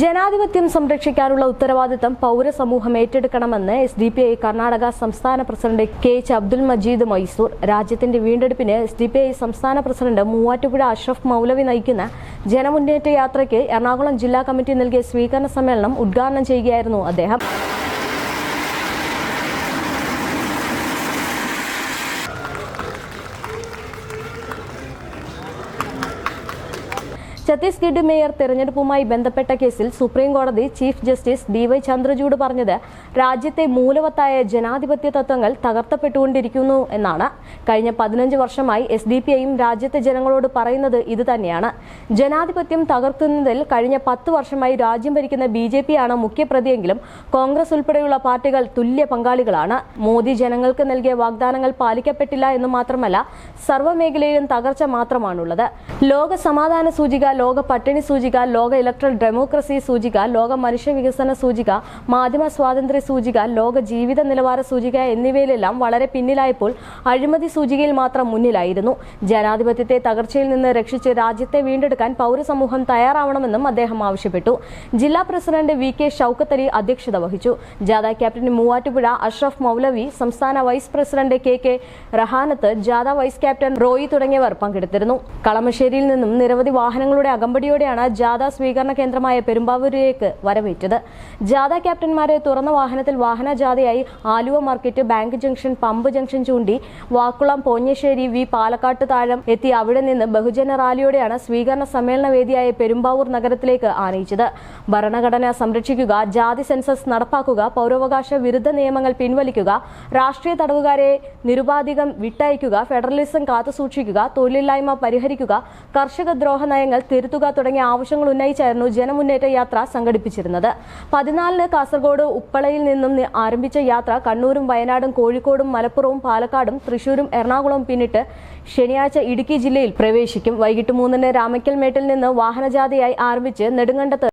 ജനാധിപത്യം സംരക്ഷിക്കാനുള്ള ഉത്തരവാദിത്തം പൗരസമൂഹം ഏറ്റെടുക്കണമെന്ന് S D P I Karnataka സംസ്ഥാന president K H Abdul Majeed Mysore. രാജ്യത്തിന്റെ വീണ്ടെടുപ്പിന് എസ് ഡി പി ഐ സംസ്ഥാന പ്രസിഡന്റ് മൂവാറ്റുപുഴ അഷ്റഫ് മൗലവി നയിക്കുന്ന ജനമുന്നേറ്റ യാത്രയ്ക്ക് എറണാകുളം ജില്ലാ കമ്മിറ്റി നൽകിയ സ്വീകരണ സമ്മേളനം ഉദ്ഘാടനം ചെയ്യുകയായിരുന്നു അദ്ദേഹം. ഛത്തീസ്ഗഡ് മേയർ തെരഞ്ഞെടുപ്പുമായി ബന്ധപ്പെട്ട കേസിൽ സുപ്രീം കോടതി chief justice D Y Chandrachud പറഞ്ഞത് രാജ്യത്തെ മൂലവത്തായ ജനാധിപത്യ തത്വങ്ങൾ തകർത്തപ്പെട്ടുകൊണ്ടിരിക്കുന്നു എന്നാണ്. കഴിഞ്ഞ പതിനഞ്ച് വർഷമായി എസ് ഡി പി ഐയും രാജ്യത്തെ ജനങ്ങളോട് പറയുന്നത് ഇത് തന്നെയാണ്. ജനാധിപത്യം തകർക്കുന്നതിൽ കഴിഞ്ഞ പത്ത് വർഷമായി രാജ്യം ഭരിക്കുന്ന ബി ജെ പിയാണ് മുഖ്യപ്രതിയെങ്കിലും കോൺഗ്രസ് ഉൾപ്പെടെയുള്ള പാർട്ടികൾ തുല്യ പങ്കാളികളാണ്. മോദി ജനങ്ങൾക്ക് നൽകിയ വാഗ്ദാനങ്ങൾ പാലിക്കപ്പെട്ടില്ല എന്ന് മാത്രമല്ല സർവമേഖലയിലും തകർച്ച മാത്രമാണുള്ളത്. ലോക സമാധാന സൂചിക ലോക പട്ടിണി സൂചിക ലോക ഇലക്ട്രൽ ഡെമോക്രസി സൂചിക ലോക മനുഷ്യ വികസന സൂചിക മാധ്യമ സ്വാതന്ത്ര്യ സൂചിക ലോക ജീവിത നിലവാര സൂചിക എന്നിവയിലെല്ലാം വളരെ പിന്നിലായപ്പോൾ അഴിമതി സൂചികയിൽ മാത്രം മുന്നിലായിരുന്നു. ജനാധിപത്യത്തെ തകർച്ചയിൽ നിന്ന് രക്ഷിച്ച് രാജ്യത്തെ വീണ്ടെടുക്കാൻ പൗരസമൂഹം തയ്യാറാവണമെന്നും അദ്ദേഹം ആവശ്യപ്പെട്ടു. ജില്ലാ president V K Shoukath Ali അധ്യക്ഷത വഹിച്ചു. ജാഥ ക്യാപ്റ്റൻ മൂവാറ്റുപുഴ അഷ്റഫ് മൗലവി സംസ്ഥാന vice president K K Rahanath ജാഥ വൈസ് ക്യാപ്റ്റൻ റോയി തുടങ്ങിയവർ പങ്കെടുത്തിരുന്നു. കളമശ്ശേരിയിൽ നിന്നും നിരവധി വാഹനങ്ങളുടെ അകമ്പടിയോടെയാണ് ജാഥ സ്വീകരണ കേന്ദ്രമായ പെരുമ്പാവൂരിലേക്ക് വരവേറ്റത്. ജാഥ ക്യാപ്റ്റന്മാരെ തുറന്ന വാഹനത്തിൽ വാഹന ജാഥയായി Aluva market bank junction pump junction Choondi Vakkulam Ponjassery V പാലക്കാട്ട് താഴം എത്തി അവിടെ നിന്ന് ബഹുജന റാലിയോടെയാണ് സ്വീകരണ സമ്മേളന വേദിയായ പെരുമ്പാവൂർ നഗരത്തിലേക്ക് ആനയിച്ചത്. ഭരണഘടന സംരക്ഷിക്കുക ജാതി സെൻസസ് നടപ്പാക്കുക പൗരാവകാശ വിരുദ്ധ നിയമങ്ങൾ പിൻവലിക്കുക രാഷ്ട്രീയ തടവുകാരെ നിരുപാധികം വിട്ടയക്കുക ഫെഡറലിസം കാത്തുസൂക്ഷിക്കുക തൊഴിലില്ലായ്മ പരിഹരിക്കുക കർഷക ദ്രോഹ നയങ്ങൾ തിരുത്തുക തുടങ്ങിയ ആവശ്യങ്ങൾ ഉന്നയിച്ചായിരുന്നു ജനമുന്നേറ്റ യാത്ര സംഘടിപ്പിച്ചിരുന്നത്. പതിനാലിന് കാസർഗോഡ് ഉപ്പളയിൽ നിന്നും ആരംഭിച്ച യാത്ര കണ്ണൂരും വയനാടും കോഴിക്കോടും മലപ്പുറവും പാലക്കാടും തൃശൂരും എറണാകുളവും പിന്നിട്ട് ശനിയാഴ്ച ഇടുക്കി ജില്ലയിൽ പ്രവേശിക്കും. വൈകിട്ട് മൂന്നിന് രാമക്കൽമേട്ടിൽ നിന്ന് വാഹനജാഥയായി ആരംഭിച്ച് നെടുങ്കണ്ടത്ത്